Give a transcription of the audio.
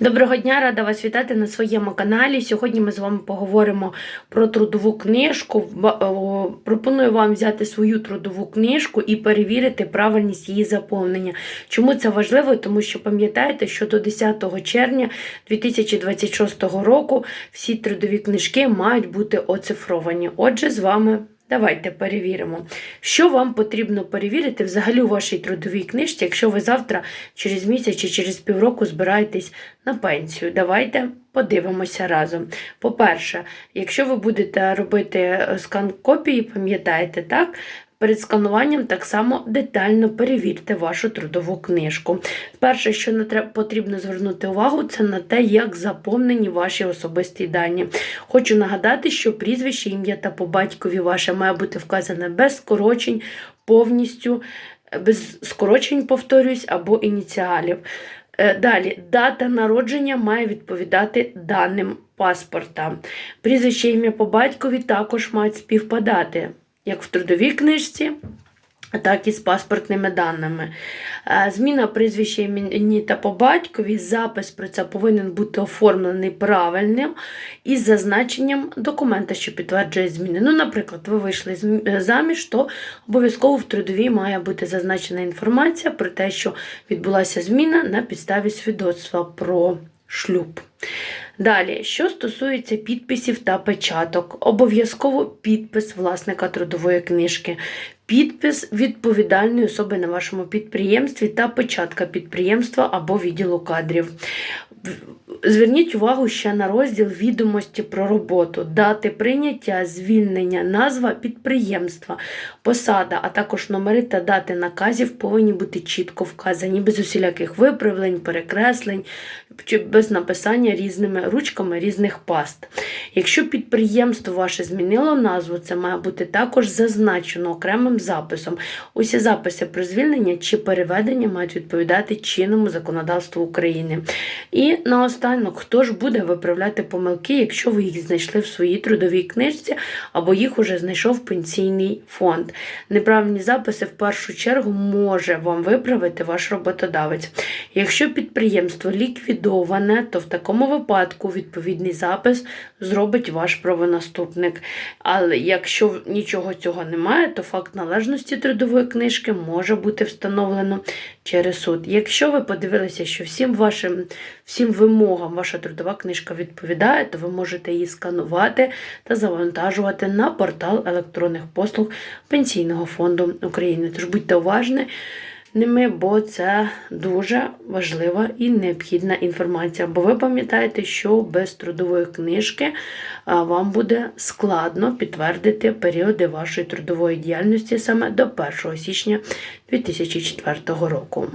Доброго дня, рада вас вітати на своєму каналі. Сьогодні ми з вами поговоримо про трудову книжку. Пропоную вам взяти свою трудову книжку і перевірити правильність її заповнення. Чому це важливо? Тому що пам'ятаєте, що до 10 червня 2026 року всі трудові книжки мають бути оцифровані. Отже, з вами. Давайте перевіримо, що вам потрібно перевірити взагалі у вашій трудовій книжці, якщо ви завтра, через місяць чи через півроку збираєтесь на пенсію. Давайте подивимося разом. По-перше, якщо ви будете робити е, скан копії, пам'ятаєте, так? Перед скануванням так само детально перевірте вашу трудову книжку. Перше, що потрібно звернути увагу, це на те, як заповнені ваші особисті дані. Хочу нагадати, що прізвище, ім'я та по батькові ваше має бути вказане без скорочень, повністю, е, без скорочень, повторюсь, або ініціалів. Е, Далі, дата народження має відповідати даним паспорта. Прізвище ім'я по батькові також мають співпадати, як в трудовій книжці, так і з паспортними даними. Е, Зміна прізвища імені та по батькові, запис про це повинен бути оформлений правильним із зазначенням документа, що підтверджує зміни. Ну, наприклад, ви вийшли е, заміж, то обов'язково в трудовій має бути зазначена інформація про те, що відбулася зміна на підставі свідоцтва про шлюб. Далі, що стосується підписів та печаток, обов'язково підпис власника трудової книжки, підпис відповідальної особи на вашому підприємстві та печатка підприємства або відділу кадрів. Зверніть увагу ще на розділ відомості про роботу, дати прийняття, звільнення, назва підприємства, посада, а також номери та дати наказів повинні бути чітко вказані, без усіляких виправлень, перекреслень чи без написання різними ручками різних паст. Якщо підприємство ваше змінило назву, це має бути також зазначено окремим записом. Усі записи про звільнення чи переведення мають відповідати чинному законодавству України. І наостанок, хто ж буде виправляти помилки, якщо ви їх знайшли в своїй трудовій книжці або їх уже знайшов пенсійний фонд. Неправильні записи в першу чергу може вам виправити ваш роботодавець. Якщо підприємство ліквідоване, то в такому випадку відповідний запис зробить ваш правонаступник. Але якщо нічого цього немає, то факт належності трудової книжки може бути встановлено через суд. Якщо ви подивилися, що всім вашим всім вимогам ваша трудова книжка відповідає, то ви можете її сканувати та завантажувати на портал електронних послуг Пенсійного фонду України. Тож будьте уважні ними, бо це дуже важлива і необхідна інформація. Бо ви пам'ятаєте, що без трудової книжки вам буде складно підтвердити періоди вашої трудової діяльності саме до 1 січня 2004 року.